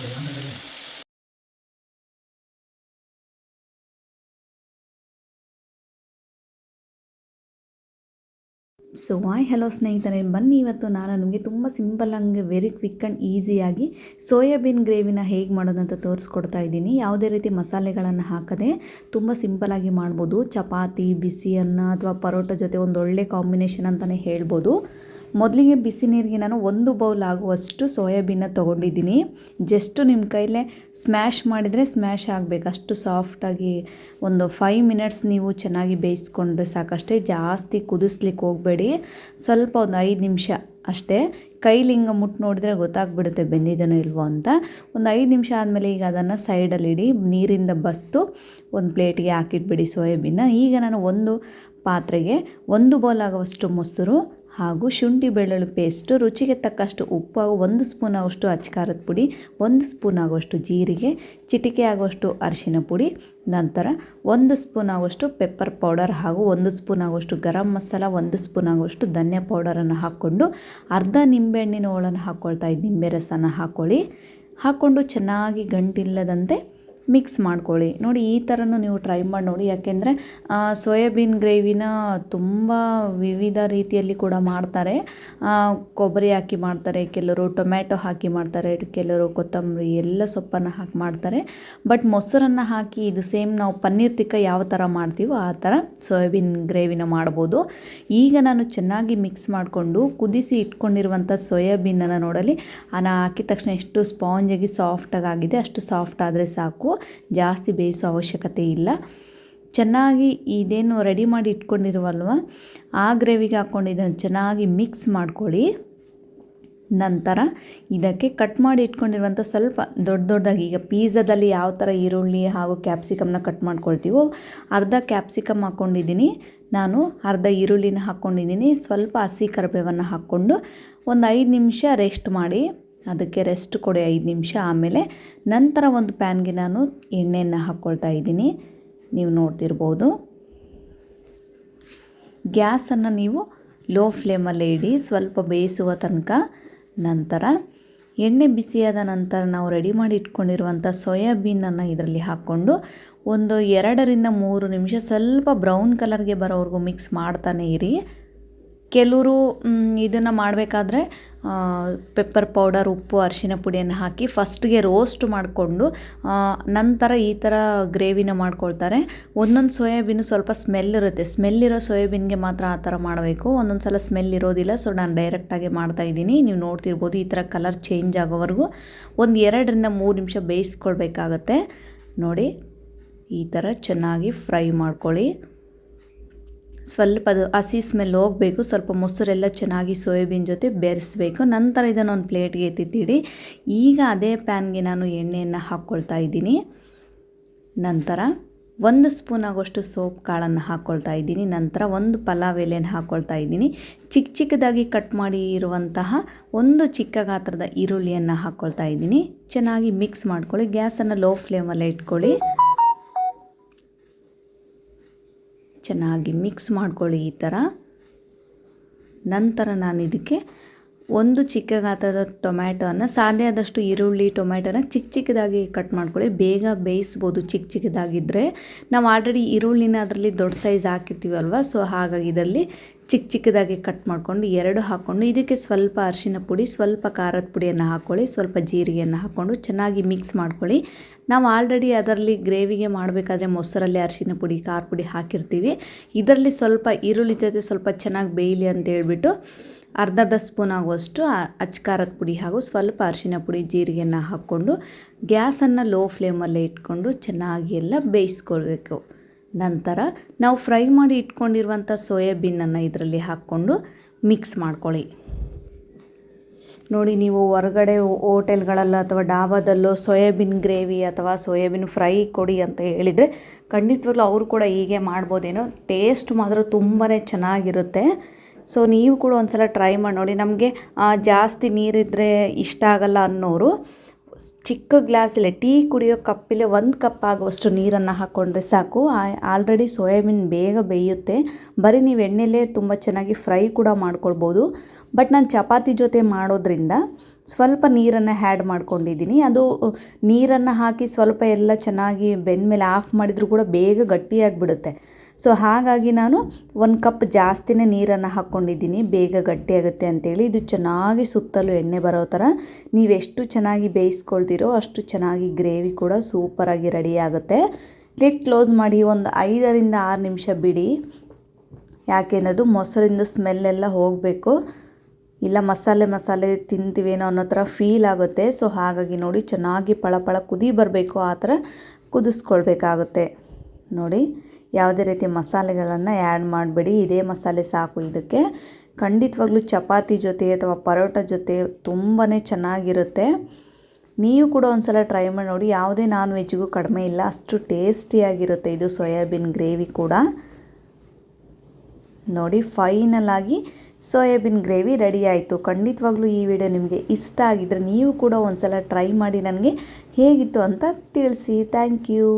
So Y hello ಸ್ನೇಹಿತರೆ? ಬನ್ನಿ ಇವತ್ತು ನಾನು ನಿಮಗೆ ತುಂಬ ಸಿಂಪಲ್ ಹಂಗೆ ವೆರಿ ಕ್ವಿಕ್ ಆ್ಯಂಡ್ ಈಸಿಯಾಗಿ ಸೋಯಾಬೀನ್ ಗ್ರೇವಿನ ಹೇಗೆ ಮಾಡೋದಂತ ತೋರಿಸ್ಕೊಡ್ತಾ ಇದ್ದೀನಿ. ಯಾವುದೇ ರೀತಿ ಮಸಾಲೆಗಳನ್ನು ಹಾಕದೆ ತುಂಬ ಸಿಂಪಲಾಗಿ ಮಾಡ್ಬೋದು. ಚಪಾತಿ, ಬಿಸಿ ಅನ್ನ ಅಥವಾ ಪರೋಟ ಜೊತೆ ಒಂದು ಒಳ್ಳೆ ಕಾಂಬಿನೇಷನ್ ಅಂತಲೇ ಹೇಳ್ಬೋದು. ಮೊದಲಿಗೆ ಬಿಸಿ ನೀರಿಗೆ ನಾನು ಒಂದು ಬೌಲ್ ಆಗುವಷ್ಟು ಸೋಯಾಬೀನ ತೊಗೊಂಡಿದ್ದೀನಿ. ಜಸ್ಟು ನಿಮ್ಮ ಕೈಲೇ ಸ್ಮ್ಯಾಶ್ ಮಾಡಿದರೆ ಸ್ಮ್ಯಾಶ್ ಆಗಬೇಕು. ಅಷ್ಟು ಸಾಫ್ಟಾಗಿ ಒಂದು ಫೈವ್ ಮಿನಿಟ್ಸ್ ನೀವು ಚೆನ್ನಾಗಿ ಬೇಯಿಸ್ಕೊಂಡ್ರೆ ಸಾಕಷ್ಟೇ ಜಾಸ್ತಿ ಕುದಿಸ್ಲಿಕ್ಕೆ ಹೋಗಬೇಡಿ. ಸ್ವಲ್ಪ ಒಂದು ಐದು ನಿಮಿಷ ಅಷ್ಟೇ. ಕೈಲಿ ಹಿಂಗೆ ಮುಟ್ಟು ನೋಡಿದ್ರೆ ಗೊತ್ತಾಗ್ಬಿಡುತ್ತೆ ಬೆಂದಿದನೋ ಇಲ್ವೋ ಅಂತ. ಒಂದು ಐದು ನಿಮಿಷ ಆದಮೇಲೆ ಈಗ ಅದನ್ನು ಸೈಡಲ್ಲಿ ಇಡಿ, ನೀರಿಂದ ಬಸ್ತು, ಒಂದು ಪ್ಲೇಟಿಗೆ ಹಾಕಿಟ್ಬಿಡಿ ಸೋಯಾಬೀನ. ಈಗ ನಾನು ಒಂದು ಪಾತ್ರೆಗೆ ಒಂದು ಬೌಲ್ ಆಗುವಷ್ಟು ಮೊಸರು ಹಾಗೂ ಶುಂಠಿ ಬೆಳ್ಳುಳ್ಳಿ ಪೇಸ್ಟು, ರುಚಿಗೆ ತಕ್ಕಷ್ಟು ಉಪ್ಪು ಒಂದು ಸ್ಪೂನ್ ಆಗುವಷ್ಟು ಅಚ್ಚಖಾರದ ಪುಡಿ, ಒಂದು ಸ್ಪೂನ್ ಆಗುವಷ್ಟು ಜೀರಿಗೆ, ಚಿಟಿಕೆ ಆಗುವಷ್ಟು ಅರಿಶಿನ ಪುಡಿ, ನಂತರ ಒಂದು ಸ್ಪೂನ್ ಆಗುವಷ್ಟು ಪೆಪ್ಪರ್ ಪೌಡರ್ ಹಾಗೂ ಒಂದು ಸ್ಪೂನ್ ಆಗುವಷ್ಟು ಗರಂ ಮಸಾಲ, ಒಂದು ಸ್ಪೂನ್ ಆಗುವಷ್ಟು ಧನ್ಯ ಪೌಡರನ್ನು ಹಾಕ್ಕೊಂಡು ಅರ್ಧ ನಿಂಬೆಹಣ್ಣಿನ ಹೋಳನ್ನು ಹಾಕ್ಕೊಳ್ತಾ ಇದ್ದು ನಿಂಬೆ ರಸನ ಹಾಕ್ಕೊಳ್ಳಿ. ಹಾಕ್ಕೊಂಡು ಚೆನ್ನಾಗಿ ಗಂಟಿಲ್ಲದಂತೆ ಮಿಕ್ಸ್ ಮಾಡ್ಕೊಳ್ಳಿ. ನೋಡಿ, ಈ ಥರನೂ ನೀವು ಟ್ರೈ ಮಾಡಿ ನೋಡಿ. ಯಾಕೆಂದರೆ ಸೋಯಾಬೀನ್ ಗ್ರೇವಿನ ತುಂಬ ವಿವಿಧ ರೀತಿಯಲ್ಲಿ ಕೂಡ ಮಾಡ್ತಾರೆ. ಕೊಬ್ಬರಿ ಹಾಕಿ ಮಾಡ್ತಾರೆ, ಕೆಲವರು ಟೊಮ್ಯಾಟೊ ಹಾಕಿ ಮಾಡ್ತಾರೆ, ಕೆಲವರು ಕೊತ್ತಂಬರಿ, ಎಲ್ಲ ಸೊಪ್ಪನ್ನು ಹಾಕಿ ಮಾಡ್ತಾರೆ. ಬಟ್ ಮೊಸರನ್ನು ಹಾಕಿ ಇದು ಸೇಮ್ ನಾವು ಪನ್ನೀರ್ ತಿಕ್ಕ ಯಾವ ಥರ ಮಾಡ್ತೀವೋ ಆ ಥರ ಸೋಯಾಬೀನ್ ಗ್ರೇವಿನ ಮಾಡ್ಬೋದು. ಈಗ ನಾನು ಚೆನ್ನಾಗಿ ಮಿಕ್ಸ್ ಮಾಡಿಕೊಂಡು ಕುದಿಸಿ ಇಟ್ಕೊಂಡಿರುವಂಥ ಸೋಯಾಬೀನನ್ನು ನೋಡಲಿ. ಅನ್ನ ಹಾಕಿದ ತಕ್ಷಣ ಎಷ್ಟು ಸ್ಪಾಂಜಾಗಿ ಸಾಫ್ಟಾಗಿ ಆಗಿದೆ, ಅಷ್ಟು ಸಾಫ್ಟ್ ಆದರೆ ಸಾಕು. ಜಾಸ್ತಿ ಬೇಯಿಸೋ ಅವಶ್ಯಕತೆ ಇಲ್ಲ. ಚೆನ್ನಾಗಿ ಇದೇನು ರೆಡಿ ಮಾಡಿ ಇಟ್ಕೊಂಡಿರುವಲ್ವ? ಆ ಗ್ರೇವಿಗೆ ಹಾಕ್ಕೊಂಡು ಇದನ್ನು ಚೆನ್ನಾಗಿ ಮಿಕ್ಸ್ ಮಾಡ್ಕೊಳ್ಳಿ. ನಂತರ ಇದಕ್ಕೆ ಕಟ್ ಮಾಡಿ ಇಟ್ಕೊಂಡಿರುವಂಥ ಸ್ವಲ್ಪ ದೊಡ್ಡ ದೊಡ್ಡದಾಗಿ, ಈಗ ಪೀಝಾದಲ್ಲಿ ಯಾವ ಥರ ಈರುಳ್ಳಿ ಹಾಗೂ ಕ್ಯಾಪ್ಸಿಕಮ್ನ ಕಟ್ ಮಾಡ್ಕೊಳ್ತೀವೋ ಅರ್ಧ ಕ್ಯಾಪ್ಸಿಕಮ್ ಹಾಕ್ಕೊಂಡಿದ್ದೀನಿ. ನಾನು ಅರ್ಧ ಈರುಳ್ಳಿನ ಹಾಕ್ಕೊಂಡಿದ್ದೀನಿ. ಸ್ವಲ್ಪ ಹಸಿ ಕರಿಬೇವನ್ನು ಹಾಕ್ಕೊಂಡು ಒಂದು ಐದು ನಿಮಿಷ ರೆಸ್ಟ್ ಮಾಡಿ. ಅದಕ್ಕೆ ರೆಸ್ಟ್ ಕೊಡಿ ಐದು ನಿಮಿಷ ಆಮೇಲೆ ನಂತರ ಒಂದು ಪ್ಯಾನ್ಗೆ ನಾನು ಎಣ್ಣೆಯನ್ನು ಹಾಕ್ಕೊಳ್ತಾ ಇದ್ದೀನಿ. ನೀವು ನೋಡ್ತಿರ್ಬೋದು. ಗ್ಯಾಸನ್ನು ನೀವು ಲೋ ಫ್ಲೇಮಲ್ಲೇ ಇಡಿ, ಸ್ವಲ್ಪ ಬೇಯಿಸುವ ತನಕ ನಂತರ ಎಣ್ಣೆ ಬಿಸಿಯಾದ ನಂತರ ನಾವು ರೆಡಿ ಮಾಡಿ ಇಟ್ಕೊಂಡಿರುವಂಥ ಸೋಯಾಬೀನನ್ನು ಇದರಲ್ಲಿ ಹಾಕ್ಕೊಂಡು ಒಂದು ಎರಡರಿಂದ ಮೂರು ನಿಮಿಷ ಸ್ವಲ್ಪ ಬ್ರೌನ್ ಕಲರ್ಗೆ ಬರೋವರೆಗೂ ಮಿಕ್ಸ್ ಮಾಡ್ತಾನೆ ಇರಿ. ಕೆಲವರು ಇದನ್ನು ಮಾಡಬೇಕಾದ್ರೆ ಪೆಪ್ಪರ್ ಪೌಡರ್ ಉಪ್ಪು, ಅರಿಶಿನ ಪುಡಿಯನ್ನು ಹಾಕಿ ಫಸ್ಟ್ಗೆ ರೋಸ್ಟ್ ಮಾಡಿಕೊಂಡು ನಂತರ ಈ ಥರ ಗ್ರೇವಿನ ಮಾಡ್ಕೊಳ್ತಾರೆ. ಒಂದೊಂದು ಸೋಯಾಬೀನು ಸ್ವಲ್ಪ ಸ್ಮೆಲ್ ಇರುತ್ತೆ. ಸ್ಮೆಲ್ ಇರೋ ಸೋಯಾಬೀನ್ಗೆ ಮಾತ್ರ ಆ ಥರ ಮಾಡಬೇಕು. ಒಂದೊಂದು ಸಲ ಸ್ಮೆಲ್ ಇರೋದಿಲ್ಲ. ಸೊ ನಾನು ಡೈರೆಕ್ಟಾಗಿ ಮಾಡ್ತಾಯಿದ್ದೀನಿ ನೀವು ನೋಡ್ತಿರ್ಬೋದು ಈ ಥರ ಕಲರ್ ಚೇಂಜ್ ಆಗೋವರೆಗೂ. ಒಂದು ಎರಡರಿಂದ ಮೂರು ನಿಮಿಷ ಬೇಯಿಸ್ಕೊಳ್ಬೇಕಾಗತ್ತೆ. ನೋಡಿ, ಈ ಥರ ಚೆನ್ನಾಗಿ ಫ್ರೈ ಮಾಡ್ಕೊಳ್ಳಿ. ಸ್ವಲ್ಪ ಅದು ಹಸಿ ಸ್ಮೆಲ್ ಹೋಗಬೇಕು, ಸ್ವಲ್ಪ ಮೊಸರೆಲ್ಲ ಚೆನ್ನಾಗಿ ಸೋಯಾಬೀನ್ ಜೊತೆ ಬೆರೆಸ್ಬೇಕು. ನಂತರ ಇದನ್ನು ಒಂದು ಪ್ಲೇಟ್ಗೆ ಎತ್ತಿಟ್ಟಿಡಿ. ಈಗ ಅದೇ ಪ್ಯಾನ್ಗೆ ನಾನು ಎಣ್ಣೆಯನ್ನು ಹಾಕ್ಕೊಳ್ತಾ ಇದ್ದೀನಿ. ನಂತರ ಒಂದು ಸ್ಪೂನ್ ಆಗೋಷ್ಟು ಸೋಪ್ ಕಾಳನ್ನು ಹಾಕ್ಕೊಳ್ತಾ ಇದ್ದೀನಿ. ನಂತರ ಒಂದು ಪಲಾವ್ ಎಲೆಯನ್ನು ಹಾಕ್ಕೊಳ್ತಾ ಇದ್ದೀನಿ. ಚಿಕ್ಕ ಚಿಕ್ಕದಾಗಿ ಕಟ್ ಮಾಡಿ ಇರುವಂತಹ ಒಂದು ಚಿಕ್ಕ ಗಾತ್ರದ ಈರುಳ್ಳಿಯನ್ನು ಹಾಕ್ಕೊಳ್ತಾ ಇದ್ದೀನಿ. ಚೆನ್ನಾಗಿ ಮಿಕ್ಸ್ ಮಾಡ್ಕೊಳ್ಳಿ. ಗ್ಯಾಸನ್ನು ಲೋ ಫ್ಲೇಮಲ್ಲೇ ಇಟ್ಕೊಳ್ಳಿ. ಚೆನ್ನಾಗಿ ಮಿಕ್ಸ್ ಮಾಡ್ಕೊಳ್ಳಿ ಈ ಥರ ನಂತರ ನಾನು ಇದಕ್ಕೆ ಒಂದು ಚಿಕ್ಕ ಗಾತ್ರದ ಟೊಮ್ಯಾಟೋನ ಸಾಧ್ಯ ಆದಷ್ಟು ಈರುಳ್ಳಿ, ಟೊಮ್ಯಾಟೋನ ಚಿಕ್ಕ ಚಿಕ್ಕದಾಗಿ ಕಟ್ ಮಾಡ್ಕೊಳ್ಳಿ. ಬೇಗ ಬೇಯಿಸ್ಬೋದು ಚಿಕ್ಕ ಚಿಕ್ಕದಾಗಿದ್ದರೆ ನಾವು ಆಲ್ರೆಡಿ ಈರುಳ್ಳಿನ ಅದರಲ್ಲಿ ದೊಡ್ಡ ಸೈಜ್ ಹಾಕಿರ್ತೀವಲ್ವ? ಸೊ ಹಾಗಾಗಿ ಇದರಲ್ಲಿ ಚಿಕ್ಕ ಚಿಕ್ಕದಾಗಿ ಕಟ್ ಮಾಡಿಕೊಂಡು ಎರಡು ಹಾಕ್ಕೊಂಡು ಇದಕ್ಕೆ ಸ್ವಲ್ಪ ಅರಿಶಿನ ಪುಡಿ, ಸ್ವಲ್ಪ ಖಾರದ ಪುಡಿಯನ್ನು ಹಾಕ್ಕೊಳ್ಳಿ, ಸ್ವಲ್ಪ ಜೀರಿಗೆಯನ್ನು ಹಾಕ್ಕೊಂಡು ಚೆನ್ನಾಗಿ ಮಿಕ್ಸ್ ಮಾಡ್ಕೊಳ್ಳಿ. ನಾವು ಆಲ್ರೆಡಿ ಅದರಲ್ಲಿ ಗ್ರೇವಿಗೆ ಮಾಡಬೇಕಾದ್ರೆ ಮೊಸರಲ್ಲಿ ಅರಿಶಿನ ಪುಡಿ, ಖಾರ ಪುಡಿ ಹಾಕಿರ್ತೀವಿ. ಇದರಲ್ಲಿ ಸ್ವಲ್ಪ ಈರುಳ್ಳಿ ಜೊತೆ ಸ್ವಲ್ಪ ಚೆನ್ನಾಗಿ ಬೇಯಲಿ ಅಂತ ಹೇಳ್ಬಿಟ್ಟು ಅರ್ಧ ಅರ್ಧ ಸ್ಪೂನ್ ಆಗುವಷ್ಟು ಅಚ್ಕಾರದ ಪುಡಿ ಹಾಗೂ ಸ್ವಲ್ಪ ಅರಿಶಿನ ಪುಡಿ ಜೀರಿಗೆನ ಹಾಕ್ಕೊಂಡು ಗ್ಯಾಸನ್ನು ಲೋ ಫ್ಲೇಮಲ್ಲೇ ಇಟ್ಕೊಂಡು ಚೆನ್ನಾಗಿ ಎಲ್ಲ ಬೇಯಿಸ್ಕೊಳ್ಬೇಕು. ನಂತರ ನಾವು ಫ್ರೈ ಮಾಡಿ ಇಟ್ಕೊಂಡಿರುವಂಥ ಸೋಯಾಬೀನನ್ನು ಇದರಲ್ಲಿ ಹಾಕ್ಕೊಂಡು ಮಿಕ್ಸ್ ಮಾಡ್ಕೊಳ್ಳಿ. ನೋಡಿ, ನೀವು ಹೊರಗಡೆ ಹೋಟೆಲ್ಗಳಲ್ಲೋ ಅಥವಾ ಡಾಬಾದಲ್ಲೋ ಸೋಯಾಬೀನ್ ಗ್ರೇವಿ ಅಥವಾ ಸೋಯಾಬೀನ್ ಫ್ರೈ ಕೊಡಿ ಅಂತ ಹೇಳಿದರೆ ಖಂಡಿತವಾಗ್ಲೂ ಅವರು ಕೂಡ ಹೀಗೆ ಮಾಡ್ಬೋದೇನೋ. ಟೇಸ್ಟ್ ಮಾತ್ರ ತುಂಬಾ ಚೆನ್ನಾಗಿರುತ್ತೆ. ಸೊ ನೀವು ಕೂಡ ಒಂದು ಸಲ ಟ್ರೈ ಮಾಡಿ ನೋಡಿ. ನಮಗೆ ಜಾಸ್ತಿ ನೀರಿದ್ದರೆ ಇಷ್ಟ ಆಗಲ್ಲ ಅನ್ನೋರು, ಚಿಕ್ಕ ಗ್ಲಾಸಲ್ಲೇ, ಟೀ ಕುಡಿಯೋ ಕಪ್ಪಿಲೆ ಒಂದು ಕಪ್ ಆಗುವಷ್ಟು ನೀರನ್ನು ಹಾಕ್ಕೊಂಡ್ರೆ ಸಾಕು. ಆಲ್ರೆಡಿ ಸೋಯಾಬೀನ್ ಬೇಗ ಬೇಯುತ್ತೆ. ಬರೀ ನೀವು ಎಣ್ಣೆಲೇ ತುಂಬ ಚೆನ್ನಾಗಿ ಫ್ರೈ ಕೂಡ ಮಾಡ್ಕೊಳ್ಬೋದು. ಬಟ್ ನಾನು ಚಪಾತಿ ಜೊತೆ ಮಾಡೋದ್ರಿಂದ ಸ್ವಲ್ಪ ನೀರನ್ನು ಹ್ಯಾಡ್ ಮಾಡ್ಕೊಂಡಿದ್ದೀನಿ. ಅದು, ನೀರನ್ನು ಹಾಕಿ ಸ್ವಲ್ಪ ಎಲ್ಲ ಚೆನ್ನಾಗಿ ಬೆಂದ ಮೇಲೆ ಆಫ್ ಮಾಡಿದರೂ ಕೂಡ ಬೇಗ ಗಟ್ಟಿಯಾಗಿಬಿಡುತ್ತೆ. ಸೊ ಹಾಗಾಗಿ ನಾನು ಒಂದು ಕಪ್ ಜಾಸ್ತಿನೇ ನೀರನ್ನು ಹಾಕ್ಕೊಂಡಿದ್ದೀನಿ ಬೇಗ ಗಟ್ಟಿಯಾಗುತ್ತೆ ಅಂತೇಳಿ. ಇದು ಚೆನ್ನಾಗಿ ಸುತ್ತಲೂ ಎಣ್ಣೆ ಬರೋ ಥರ. ನೀವೆಷ್ಟು ಚೆನ್ನಾಗಿ ಬೇಯಿಸ್ಕೊಳ್ತೀರೋ ಅಷ್ಟು ಚೆನ್ನಾಗಿ ಗ್ರೇವಿ ಕೂಡ ಸೂಪರಾಗಿ ರೆಡಿ ಆಗುತ್ತೆ. ಲಿಡ್ ಕ್ಲೋಸ್ ಮಾಡಿ ಒಂದು ಐದರಿಂದ ಆರು ನಿಮಿಷ ಬಿಡಿ. ಯಾಕೆನ್ನೋದು ಮೊಸರಿಂದ ಸ್ಮೆಲ್ಲೆಲ್ಲ ಹೋಗಬೇಕು. ಇಲ್ಲ ಮಸಾಲೆ ಮಸಾಲೆ ತಿಂತೀವೇನೋ ಅನ್ನೋ ಥರ ಫೀಲ್ ಆಗುತ್ತೆ. ಸೊ ಹಾಗಾಗಿ ನೋಡಿ ಚೆನ್ನಾಗಿ ಪಳಪಳ ಪಳ ಕುದಿ ಬರಬೇಕು, ಆ ಥರ ಕುದಿಸ್ಕೊಳ್ಬೇಕಾಗುತ್ತೆ. ನೋಡಿ. ಯಾವುದೇ ರೀತಿ ಮಸಾಲೆಗಳನ್ನು ಆ್ಯಡ್ ಮಾಡಬೇಡಿ. ಇದೇ ಮಸಾಲೆ ಸಾಕು ಇದಕ್ಕೆ. ಖಂಡಿತವಾಗ್ಲೂ ಚಪಾತಿ ಜೊತೆ ಅಥವಾ ಪರೋಟ ಜೊತೆ ತುಂಬಾ ಚೆನ್ನಾಗಿರುತ್ತೆ. ನೀವು ಕೂಡ ಒಂದು ಸಲ ಟ್ರೈ ಮಾಡಿ ನೋಡಿ. ಯಾವುದೇ ನಾನ್ ವೆಜ್ಜಿಗೂ ಕಡಿಮೆ ಇಲ್ಲ. ಅಷ್ಟು ಟೇಸ್ಟಿಯಾಗಿರುತ್ತೆ ಇದು ಸೋಯಾಬೀನ್ ಗ್ರೇವಿ ಕೂಡ. ನೋಡಿ ಫೈನಲ್ ಆಗಿ ಸೋಯಾಬೀನ್ ಗ್ರೇವಿ ರೆಡಿ ಆಯಿತು. ಖಂಡಿತವಾಗ್ಲೂ ಈ ವಿಡಿಯೋ ನಿಮಗೆ ಇಷ್ಟ ಆಗಿದ್ರೆ ನೀವು ಕೂಡ ಒಂದು ಸಲ ಟ್ರೈ ಮಾಡಿ. ನನಗೆ ಹೇಗಿತ್ತು ಅಂತ ತಿಳಿಸಿ. Thank you